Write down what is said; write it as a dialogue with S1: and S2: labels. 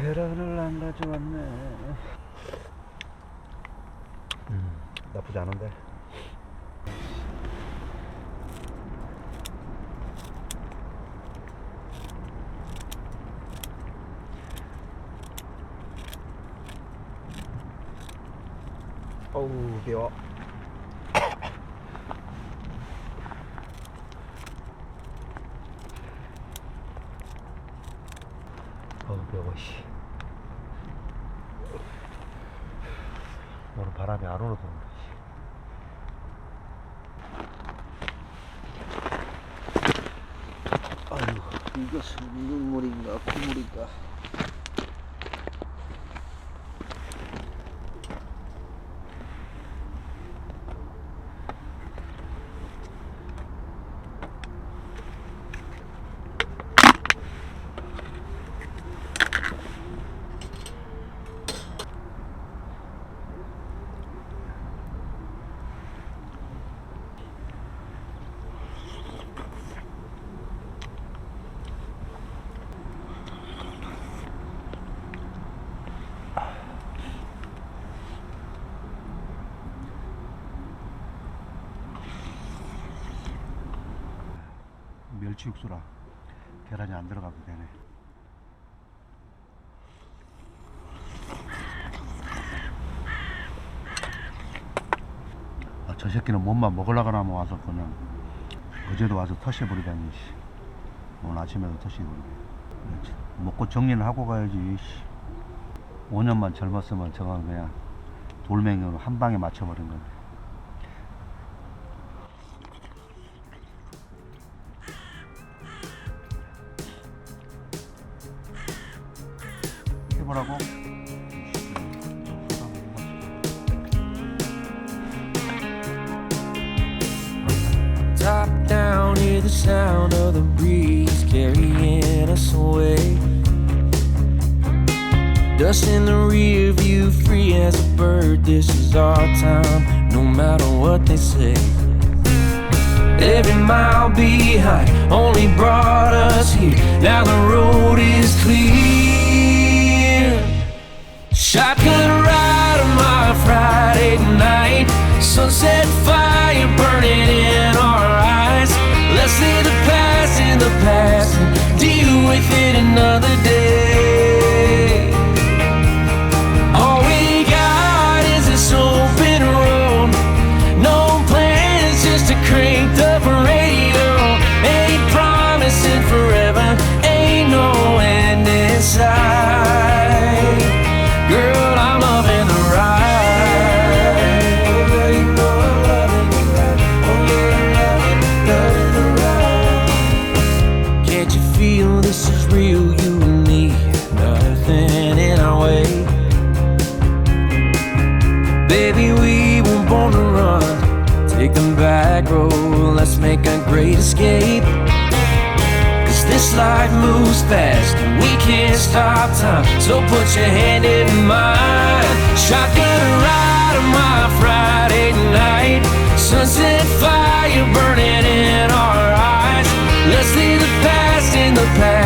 S1: 계란을 안 가져왔네. 음, 나쁘지 않은데. 어우, 귀여워. 배추 육수라 계란이 안들어가도 되네. 아, 저 새끼는 몸만 먹으려고 나면 와서 그냥 어제도 와서 터시해버리다니 씨. 오늘 아침에도 터시해버리네. 먹고 정리는 하고 가야지. 5년만 젊었으면 저건 그냥 돌멩이로 한 방에 맞춰버린 건데.
S2: Top down, hear the sound of the breeze carrying us away. Dust in the rear view, free as a bird. This is our time, no matter what they say. Every mile behind only brought us here. Now the road is clear. Shotgun ride on my Friday night. Sunset fire burning in our eyes. Let's leave the past in the past. Deal with it another day. ride on my Friday night. Sunset fire burning in our eyes. Let's leave the past in the past.